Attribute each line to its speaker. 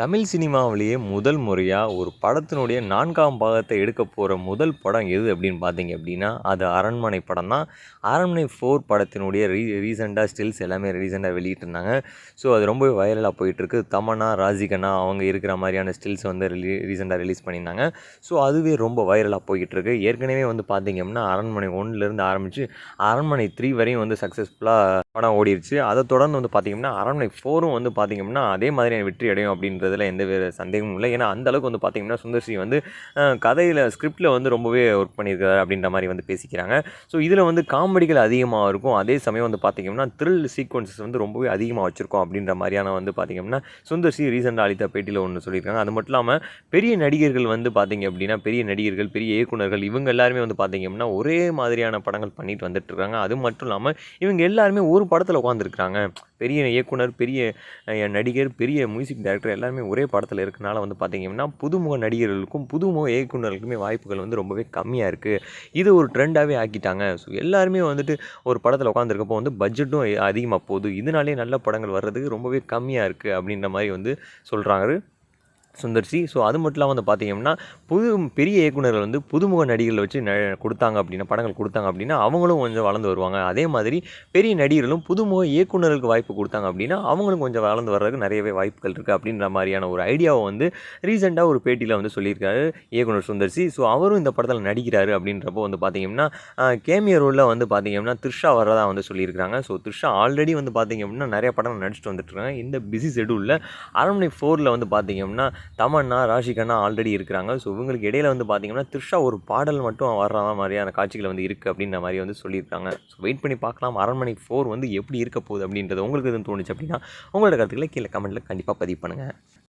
Speaker 1: தமிழ் சினிமாவிலேயே முதல் முறையாக ஒரு படத்தினுடைய நான்காம் பாகத்தை எடுக்க போகிற முதல் படம் எது அப்படின்னு பார்த்தீங்க அப்படின்னா அது அரண்மனை படம் தான் அரண்மனை ஃபோர் படத்தினுடைய ரீ ரீசெண்டாக ஸ்டில்ஸ் எல்லாமே ரீசெண்டாக வெளியிட்டிருந்தாங்க. ஸோ அது ரொம்பவே வைரலாக போயிட்டுருக்கு. தமன்னா ராஜிகண்ணா அவங்க இருக்கிற மாதிரியான ஸ்டில்ஸ் வந்து ரிலீ ரீசெண்டாக ரிலீஸ் பண்ணியிருந்தாங்க. ஸோ அதுவே ரொம்ப வைரலாக போய்கிட்டுருக்கு ஏற்கனவே வந்து பார்த்தீங்க அப்படின்னா அரண்மனை ஒன்றுலேருந்து ஆரம்பித்து அரண்மனை த்ரீ வரையும் வந்து சக்ஸஸ்ஃபுல்லாக படம் ஓடிடுச்சு அதை தொடர்ந்து வந்து பார்த்திங்கன்னா அரண்மனை ஃபோரும் வந்து பார்த்திங்கன்னா அதே மாதிரியான வெற்றி அடையும் அப்படின்றதுல எந்த வேறு சந்தேகமும் இல்லை. ஏன்னா அந்தளவுக்கு வந்து பார்த்திங்கன்னா சுந்தர்ஸ்ரீ வந்து கதையில் ஸ்கிரிப்டில் வந்து ரொம்பவே ஒர்க் பண்ணியிருக்காரு அப்படின்ற மாதிரி வந்து பேசிக்கிறாங்க. ஸோ இதில் வந்து காமெடிகள் அதிகமாக இருக்கும். அதே சமயம் வந்து பார்த்திங்கன்னா த்ரில் சீக்வன்சஸ் வந்து ரொம்பவே அதிகமாக வச்சுருக்கோம் அப்படின்ற மாதிரியான வந்து பார்த்திங்கன்னா சுந்தர்ஸ்ரீ ரீசெண்டாக அளித்த பேட்டியில் ஒன்று சொல்லியிருக்காங்க. அது மட்டும் இல்லாமல் பெரிய நடிகர்கள் வந்து பார்த்திங்க அப்படின்னா பெரிய நடிகர்கள் பெரிய இயக்குநர்கள் இவங்க எல்லாருமே வந்து பார்த்திங்க அப்படின்னா ஒரே மாதிரியான படங்கள் பண்ணிட்டு வந்துட்டு இருக்காங்க. அது மட்டும் இல்லாமல் இவங்க எல்லாருமே ஒரு படத்தில் உட்காந்துருக்குறாங்க பெரிய இயக்குனர் பெரிய நடிகர் பெரிய மியூசிக் டைரக்டர் எல்லாருமே ஒரே படத்தில் இருக்கனால வந்து பார்த்திங்கன்னா புதுமுக நடிகர்களுக்கும் புதுமுக இயக்குநர்களுக்குமே வாய்ப்புகள் வந்து ரொம்பவே கம்மியாக இருக்குது இது ஒரு ட்ரெண்டாகவே ஆக்கிட்டாங்க. ஸோ எல்லாருமே வந்துட்டு ஒரு படத்தில் உட்காந்துருக்கப்போ வந்து பட்ஜெட்டும் அதிகமாக போகுது. இதனாலே நல்ல படங்கள் வர்றதுக்கு ரொம்பவே கம்மியாக இருக்குது அப்படின்ற மாதிரி வந்து சொல்கிறாங்க சுந்தர்சி. ஸோ அது மட்டும் இல்லாமல் வந்து பார்த்தீங்கன்னா புது பெரிய இயக்குநர்கள் வந்து புதுமுக நடிகர்களை வச்சு ந கொடுத்தாங்க அப்படின்னா படங்கள் கொடுத்தாங்க அப்படின்னா அவங்களும் கொஞ்சம் வளர்ந்து வருவாங்க. அதே மாதிரி பெரிய நடிகர்களும் புதுமுக இயக்குநர்களுக்கு வாய்ப்பு கொடுத்தாங்க அப்படின்னா அவங்களும் கொஞ்சம் வளர்ந்து வர்றதுக்கு நிறையவே வாய்ப்புகள் இருக்குது அப்படின்ற மாதிரியான ஒரு ஐடியாவை வந்து ரீசெண்டாக ஒரு பேட்டியில் வந்து சொல்லியிருக்காரு இயக்குனர் சுந்தர்சி. ஸோ அவரும் இந்த படத்தில் நடிக்கிறாரு அப்படின்றப்போ வந்து பார்த்தீங்கன்னா கேமிய ரோலில் வந்து பார்த்தீங்கன்னா த்ரிஷா வர்றதா வந்து சொல்லியிருக்காங்க ஸோ த்ரிஷா ஆல்ரெடி வந்து பார்த்தீங்க அப்படின்னா நிறைய படம் நடிச்சுட்டு வந்துட்டுருக்காங்க இந்த பிஸி ஷெடியூலில் அரண்மனை ஃபோரில் வந்து பார்த்தீங்கன்னா தமன்னா ராஷிகண்ணா ஆல்ரெடி இருக்கிறாங்க. ஸோ இவங்களுக்கு இடையில வந்து பார்த்தீங்கன்னா த்ரிஷா ஒரு பாடல் மட்டும் வர்ற மாதிரியான காட்சிகள் வந்து இருக்குது அப்படின்ற மாதிரி வந்து சொல்லியிருக்காங்க. ஸோ வெயிட் பண்ணி பார்க்கலாம். அரண்மனை ஃபோர் வந்து எப்படி இருக்க போகுது அப்படின்றது உங்களுக்கு எதுவும் தோணுச்சு அப்படின்னா உங்களோட கருத்துக்களை கீழே கமெண்ட்டில் கண்டிப்பாக பதிவு பண்ணுங்கள்